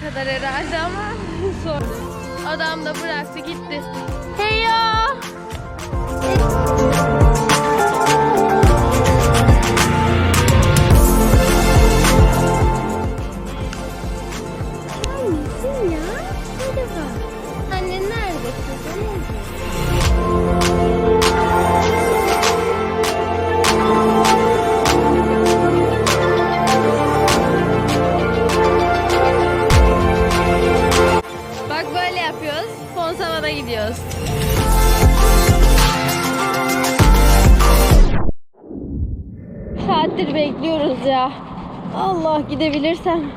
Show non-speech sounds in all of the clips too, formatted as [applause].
Kadar herhalde ama [laughs] adam da bıraktı gitti. Hey ya! Neredesin ya? Hadi bak. Anne nerede? Bak İnşallah gidebilirsem.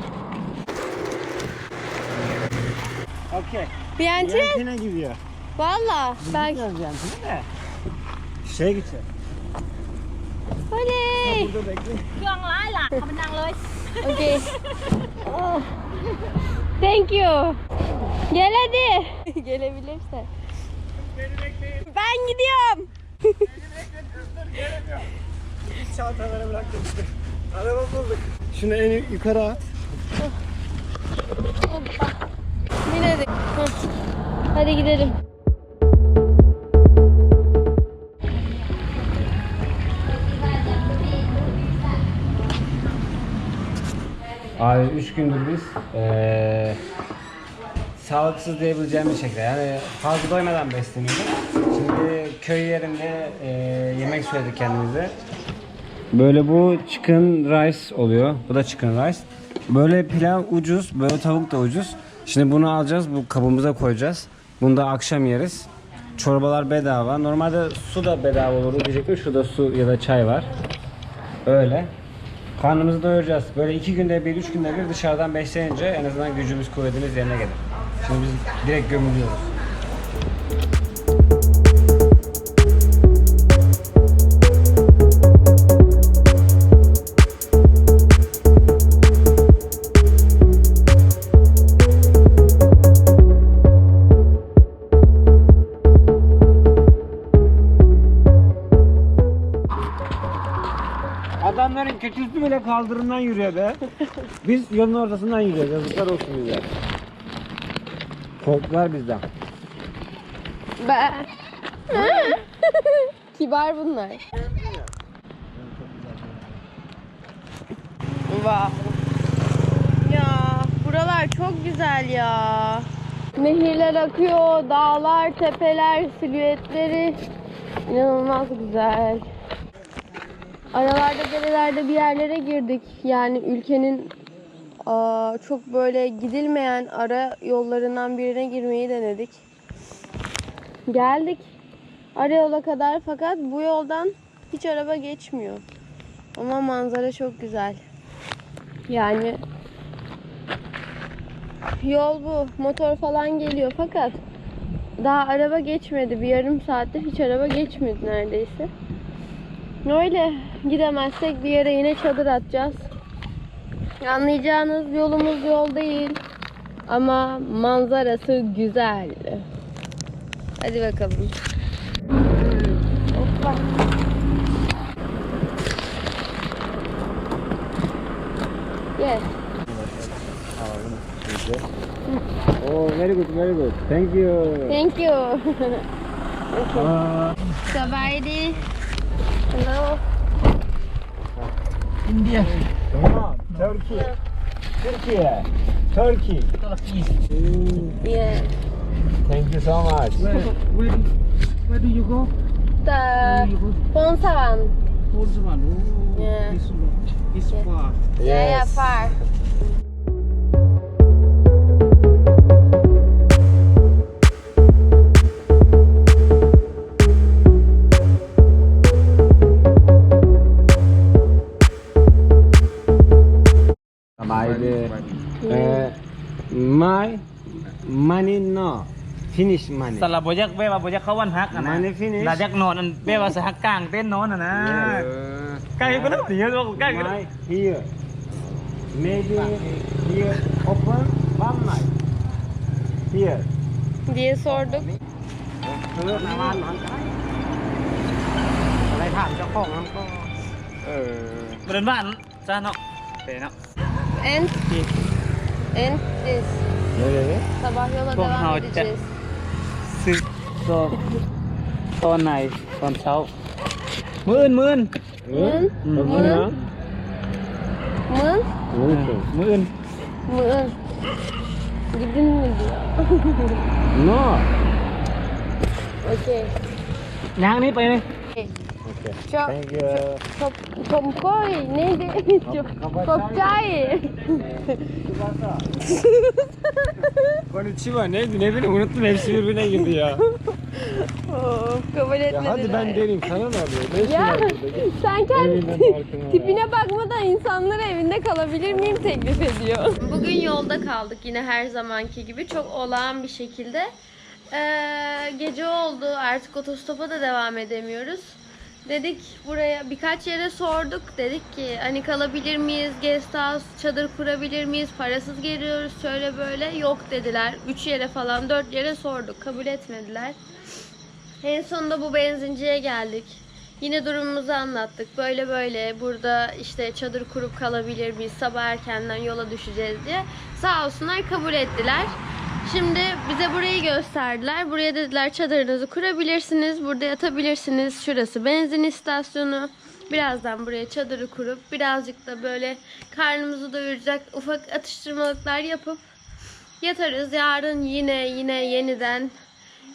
Okey. Biyantin? Yantine gidiyor. Valla. Ben... Gideceğiz yantine de. Şeye gideceğiz. Oley. Burada bekle. Okey. Thank you. Gel hadi. Gelebilirse. Beni bekleyin. Ben gidiyorum. Beni bekleyin. Kızdır gelemiyor. Çantaları bıraktım. Araba bulduk. Şunu en yukarı at. Hoppa. Binedik. Hadi gidelim. Abi 3 gündür biz eee sağlıksız diyebileceğimiz şekilde yani fazla doymadan besleniyorduk. Şimdi köy yerinde eee, yemek söyledik kendimize. Böyle bu chicken rice oluyor. Bu da chicken rice. Böyle pilav ucuz, böyle tavuk da ucuz. Şimdi bunu alacağız, bu kabımıza koyacağız. Bunu da akşam yeriz. Çorbalar bedava. Normalde su da bedava olur diyecektim. Şurada su ya da çay var. Öyle. Karnımızı doyuracağız. Böyle iki günde bir, üç günde bir dışarıdan beslenince en azından gücümüz, kuvvetimiz yerine gelir. Şimdi biz direkt gömülüyoruz. Kaldırımdan yürüyor be. Biz yolun ortasından yürüyoruz. Yazıklar olsun bize. Korktular bizden. Ben. [laughs] Kibar bunlar. Vay. Ya buralar çok güzel ya. Nehirler akıyor, dağlar, tepeler, silüetleri inanılmaz güzel. Aralarda derelerde bir yerlere girdik. Yani ülkenin çok böyle gidilmeyen ara yollarından birine girmeyi denedik. Geldik Arayola kadar fakat bu yoldan hiç araba geçmiyor. Ama manzara çok güzel. Yani yol bu. Motor falan geliyor fakat daha araba geçmedi. Bir yarım saatte hiç araba geçmedi neredeyse. Öyle gidemezsek bir yere yine çadır atacağız. Anlayacağınız yolumuz yol değil. Ama manzarası güzel. Hadi bakalım. Hoppa. Yes. Oh, very good, very good. Thank you. Thank you. Aa, Sabaydi. Hello. India. Tamam. Turkey. Türkiye. Turkey. Yeah. Thank you so much. Where, where, do, where do you go? The Ponsavan. Porzavan. Oh, Yeah. this one. This Yeah. far. Yeah, yeah, far. Finish money. สำหรับบ่อยากเว้ว่าบ่อยากเข้าวันฮักอะนะ Money finish ลาอยากนอนอันเว้ว่าสิฮักกลางเต้นท์นอนอะนะ Yeah. ใกล้ก็แล้วเดี๋ยวตัวใกล้ก็แล้ว My here. Maybe here open one night. Here. diye sorduk. อะไรถามเจ้าของน้ำก็เออ บ่เดินบ้านจ้าเนาะเตเนาะ And And this. Nereye? Sabah yola Çok devam harika. edeceğiz. ือตอนตอนไหนตอนเช้า มื่นมื่นมื่นอืมื่นมื่นมื้อมื่นมื้อกินมื้อนโอเคยางนี้ไปเลย Okay. Cho, Thank you. Chọc, chọc. Çay. Konnichiwa neydi ne bileyim unuttum hepsi birbirine girdi ya. [laughs] Oh, kabul Ya etmediler. hadi ben dereyim sana ne oluyor? Ne işin Ya var burada? [laughs] sen kendi Evinden farkına var. [laughs] tipine bakmadan insanlara evinde kalabilir miyim teklif ediyor. Bugün yolda kaldık yine her zamanki gibi çok olağan bir şekilde. Ee, gece oldu artık otostopa da devam edemiyoruz. Dedik buraya birkaç yere sorduk. Dedik ki hani kalabilir miyiz? Guest house, çadır kurabilir miyiz? Parasız geliyoruz şöyle böyle. Yok dediler. Üç yere falan dört yere sorduk. Kabul etmediler. En sonunda bu benzinciye geldik. Yine durumumuzu anlattık. Böyle böyle burada işte çadır kurup kalabilir miyiz? Sabah erkenden yola düşeceğiz diye. Sağ olsunlar kabul ettiler. Şimdi bize burayı gösterdiler. Buraya dediler çadırınızı kurabilirsiniz. Burada yatabilirsiniz. Şurası benzin istasyonu. Birazdan buraya çadırı kurup birazcık da böyle karnımızı doyuracak ufak atıştırmalıklar yapıp yatarız. Yarın yine yine yeniden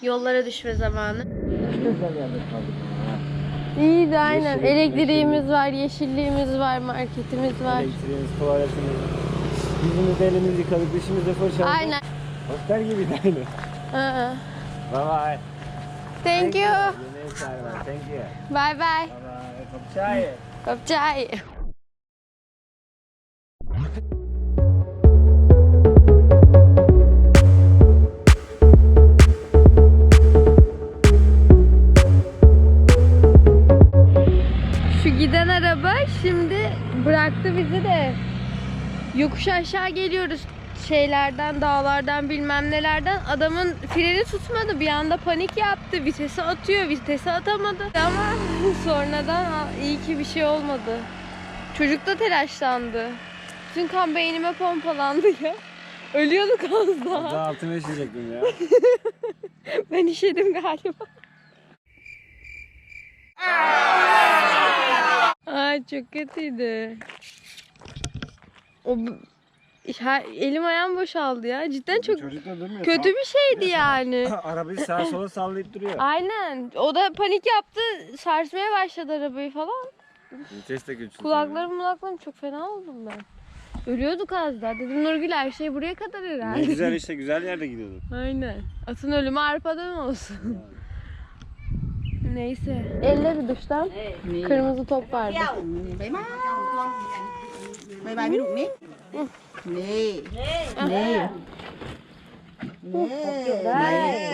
yollara düşme zamanı. İyiydi aynen. Elektriğimiz var, yeşilliğimiz var, marketimiz var. Elektriğimiz, tuvaletimiz. Yüzümüzü elimizi yıkadık, dişimizi fırçaladık. Aynen. Hotel gibiydi aynı. Aa. Bye bye. Thank you. Thank you. Bye bye. Bye bye. Kapçay. Kapçay. Şu giden araba şimdi bıraktı bizi de yokuş aşağı geliyoruz şeylerden, dağlardan bilmem nelerden. Adamın freni tutmadı. Bir anda panik yaptı. Vitesi atıyor. Vitesi atamadı. Ama [laughs] sonradan "Aa, iyi ki bir şey olmadı. Çocuk da telaşlandı. Bütün kan beynime pompalandı ya. [laughs] Ölüyorduk az daha. Daha altına işleyecektim ya. [laughs] Ben işedim galiba. Ay çok kötüydü. O ha, elim ayağım boşaldı ya. Cidden çok Çocuk da durmuyor. kötü bir şeydi yani. [laughs] Arabayı sağa sola sallayıp duruyor. Aynen. O da panik yaptı. Sarsmaya başladı arabayı falan. Vites de güçlü. Kulaklarım mulaklarım çok fena oldum ben. Ölüyorduk az daha. Dedim Nurgül her şey buraya kadar herhalde. Ne güzel [laughs] işte güzel yerde gidiyorduk. Aynen. Atın ölümü arpadan olsun. [laughs] Neyse. Elle bir duştan. Kırmızı top vardı. บายบายไม่ถูกนี่นี่นี่นี่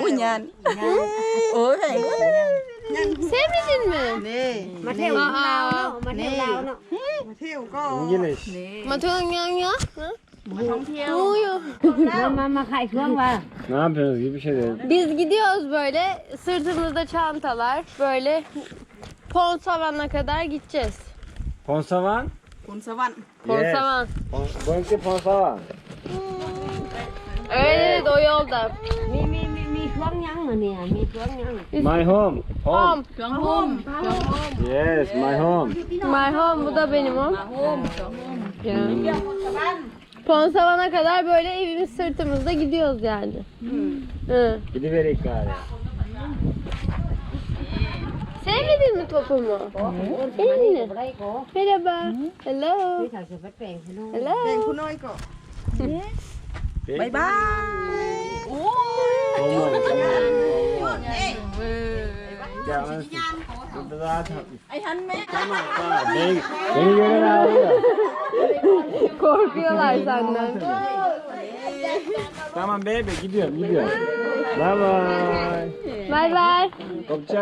อุ้ยยันโอ้ย Sevmedin mi? นี่ มาเที่ยวลาวมาเที่ยวลาวเนาะ มาเที่ยวก็ Yine iş. มาเที่ยวยังเนาะ มาท่องเที่ยว Uyuyor. Ne yapıyorsunuz gibi bir şey dedi. Biz gidiyoruz böyle sırtımızda çantalar böyle Ponsavan'a kadar gideceğiz. Ponsavan? คุณสวรรค์ Ponsavan. Pon- Going to Ponsavan. Evet evet o yolda. มีมีมีมีช่วงยังมาเนี่ย มีช่วงยัง My home. Home. Home. เครื่องห่ม Yes, my home. My home bu da benim home. Ya. Ponsavan'a kadar böyle evimiz sırtımızda gidiyoruz yani. Hı. Gidiverik gari. Sevmedin mi topumu? Elini. Merhaba. Hello. Hello. Ben Kunoy ko. Bye bye. Oh, Korkuyorlar senden. tamam bebe gidiyorum gidiyorum. Bye bye. ายบายขอบใจ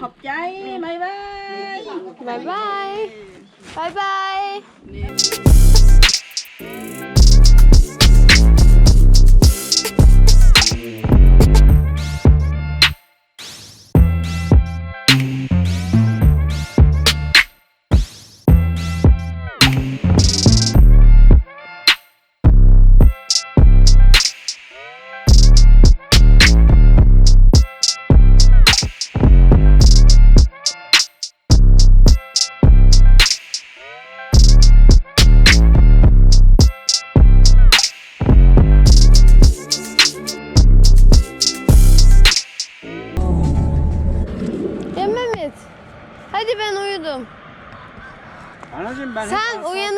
ขอบใจบายบายบายบายบายบาย Bye. Bye bye.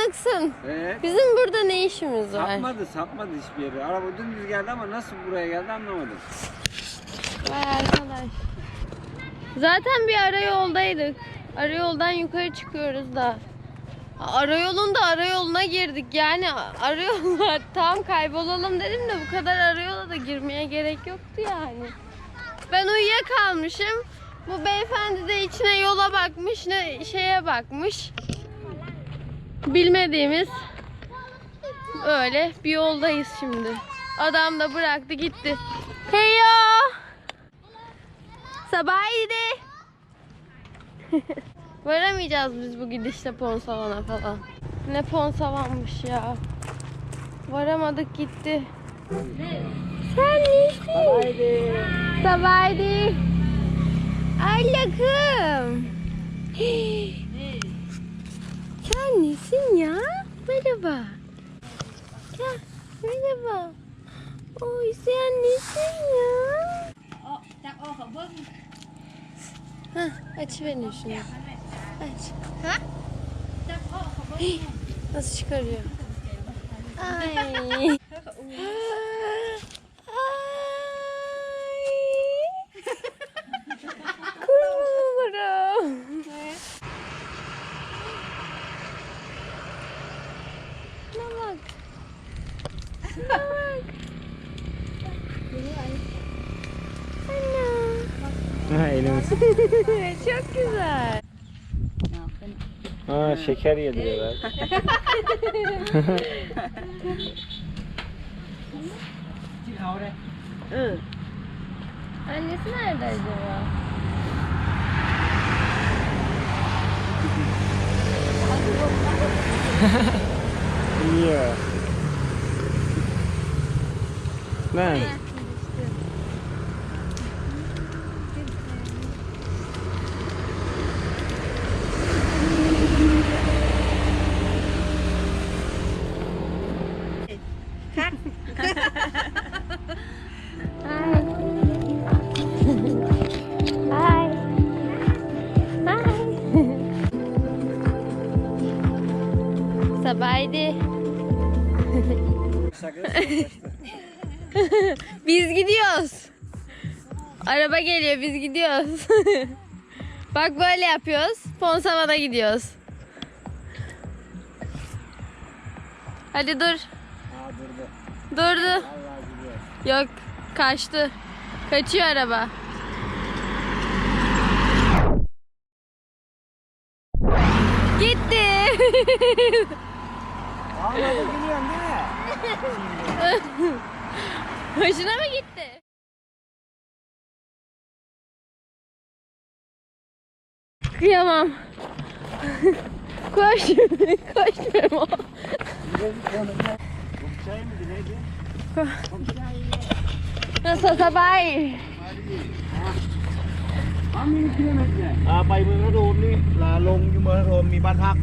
Orkun. Evet. Bizim burada ne işimiz var? Sapmadı sapmadı hiçbir yere. Araba dümdüz geldi ama nasıl buraya geldi anlamadım. Vay arkadaş. Zaten bir ara yoldaydık. Ara yoldan yukarı çıkıyoruz da. Arayolunda arayoluna girdik. Yani arayolla [laughs] tam kaybolalım dedim de bu kadar arayola da girmeye gerek yoktu yani. Ben uyuyakalmışım. Bu beyefendi de içine yola bakmış, ne şeye bakmış. Bilmediğimiz öyle bir yoldayız şimdi. Adam da bıraktı gitti. Heyo! Sabahiydi. [laughs] Varamayacağız biz bu gidişle Ponsavan'a falan. Ne Ponsavan'mış ya. Varamadık gitti. Sen nesin? Sabahiydi. Sabahiydi. Allah'ım. [gasps] [gasps] Sen nesin ya? Merhaba. Gel. Merhaba. Oy sen nesin ya? Hah, aç verin şunu. Aç. Ha? Hii, [gasps] Nasıl çıkarıyor? [laughs] Ay. [laughs] Ay. Kurum. Şuna bak. Şuna bak. Ana. Ha elimiz. [laughs] Çok güzel. Ha şeker yediriyorlar. [laughs] Annesi nerede acaba? [laughs] Yiyor. Ben. Araba geliyor biz gidiyoruz. [laughs] Bak böyle yapıyoruz. Ponsavan'a gidiyoruz. Hadi dur. Ha durdu. Durdu. Yok kaçtı. Kaçıyor araba. Gitti. Vallahi gülüyorsun değil mi? [laughs] Hoşuna mı gitti? Kıyamam. koş. koş Memo. Çay mı neydi? Nasıl sabay? อ่าไปเมืองนโดนนี่ลาลงอยู่เมืองนโดนมีบ้านพัก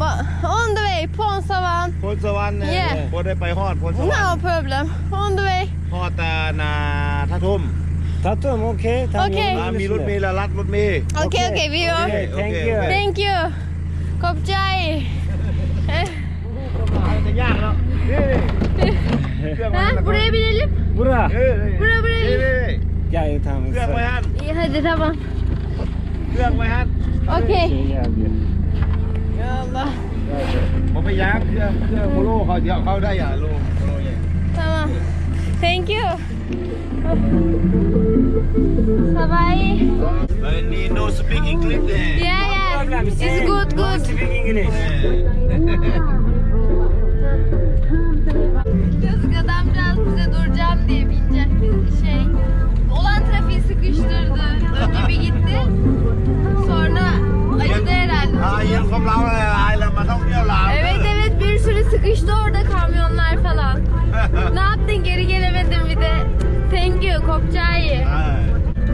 Ba- On the way, Ponsavan. พลสวรรค์เนี่ย Yeah. พลได้ไปฮอดพลสวรรค์ No problem. On the way. ฮอดแต่นาท่าทุ่ม Tatlım okey. Tamam, Okey.อ่า yolun มีรถเม üstünde. ล์ละรัดรถเมล์ Okay, okay, we are. Okay, thank okay, you. okay. Thank you. ขอบใจ Eh, จะยากแล้วนี่เครื่องมา Ha, buraya binelim. Bura. เอ้ย Buraya นี่ buraya. นี่ Gel tamam. เครื่องไว้ฮัน İyi hadi tamam. เครื่องไว้ฮัน Okay. Şey geldi. Ya Allah. ผมไปย้างเครื่องเครื่องโพโลเขาเดี๋ยวเขาได้อย่าโลโลใหญ่ Tamam. Thank you. Sabai. But he knows speak English there. Yeah, yeah. It's good, good. Speak English. Yazık adamcağız bize duracağım diye binecek. Kopçayı.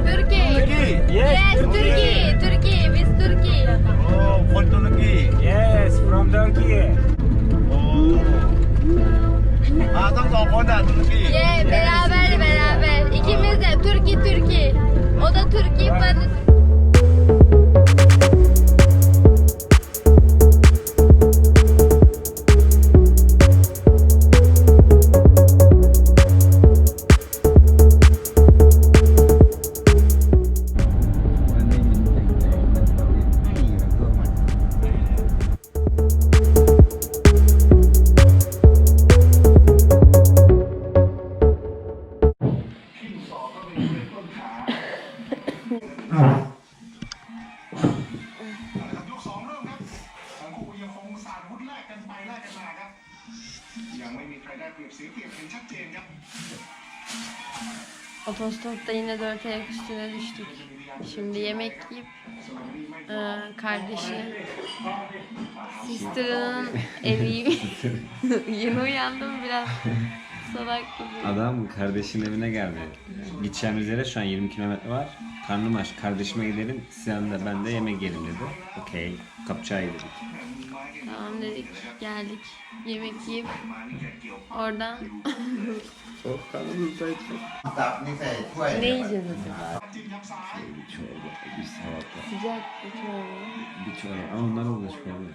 Türkiye. Turkey. Yes, yes Turkey. Turkey. With Turkey. Oh, for Turkey. Yes, from Turkey. Oh. Ah, tam sağ konuda Turkey. Yeah, beraber beraber. İkimiz de Turkey Turkey. O da Turkey, ben de Turkey. มาครับ ยังไม่มีใครได้เปรียบเสียเปรียบเห็นชัดเจนครับ Otostopta yine dört ayak üstüne düştük. Şimdi yemek yiyip e, kardeşi sister'ının eviyim. Yeni [laughs] uyandım biraz salak gibi. Adam kardeşin evine geldi. Gideceğimiz yere şu an 20 kilometre var. Karnım aç. Kardeşime gidelim. Sen de ben de yemek yiyelim dedi. Okey. Kapçayı dedik. Tamam dedik. Geldik. Yemek yiyip oradan Çok kanımızdayken. ne yiyeceğiz acaba? Bir çorba, bir salata, Sıcak bir çorba. bir çorba. Ama onlar oldu çorba.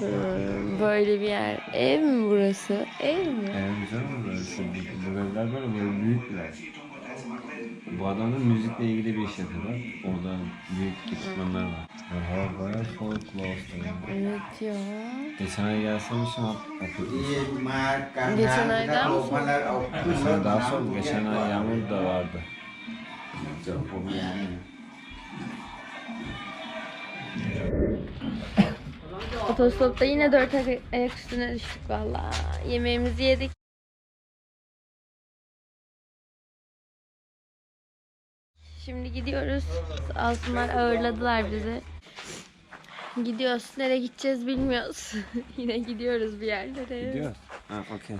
Hmm, Böyle bir yer. Ev mi burası? Ev mi? Eğer güzel mi böyle şimdi? Bu evler böyle böyle büyük. Bu adamın müzikle ilgili bir iş yapıyorlar. Orada büyük ekipmanlar var. Hava bayağı soğuk olsun ya. Evet ya. Geçen ay gelsem için atlatmıştım. Geçen aydan mı Geçen daha soğuk. Geçen ay yağmur da vardı. Otostopta yine dört ayak üstüne düştük valla. Yemeğimizi yedik. Şimdi gidiyoruz. Alsınlar ağırladılar bizi. Gidiyoruz. Nereye gideceğiz bilmiyoruz. [laughs] yine gidiyoruz bir yerlere. Gidiyor. Ha okey.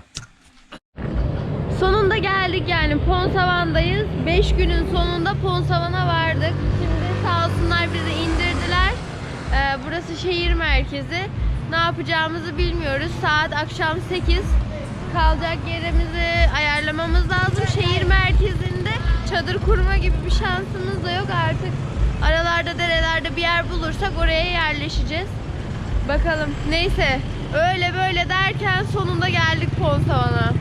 Sonunda geldik yani Ponsavan'dayız. 5 günün sonunda Ponsavan'a vardık. Şimdi sağ olsunlar bizi indirdiler. Ee, burası şehir merkezi. Ne yapacağımızı bilmiyoruz. Saat akşam 8. Kalacak yerimizi ayarlamamız lazım. Şehir merkezinde çadır kurma gibi bir şansımız da yok artık. Aralarda derelerde bir yer bulursak oraya yerleşeceğiz. Bakalım. Neyse. Öyle böyle derken sonunda geldik Ponsavan'a.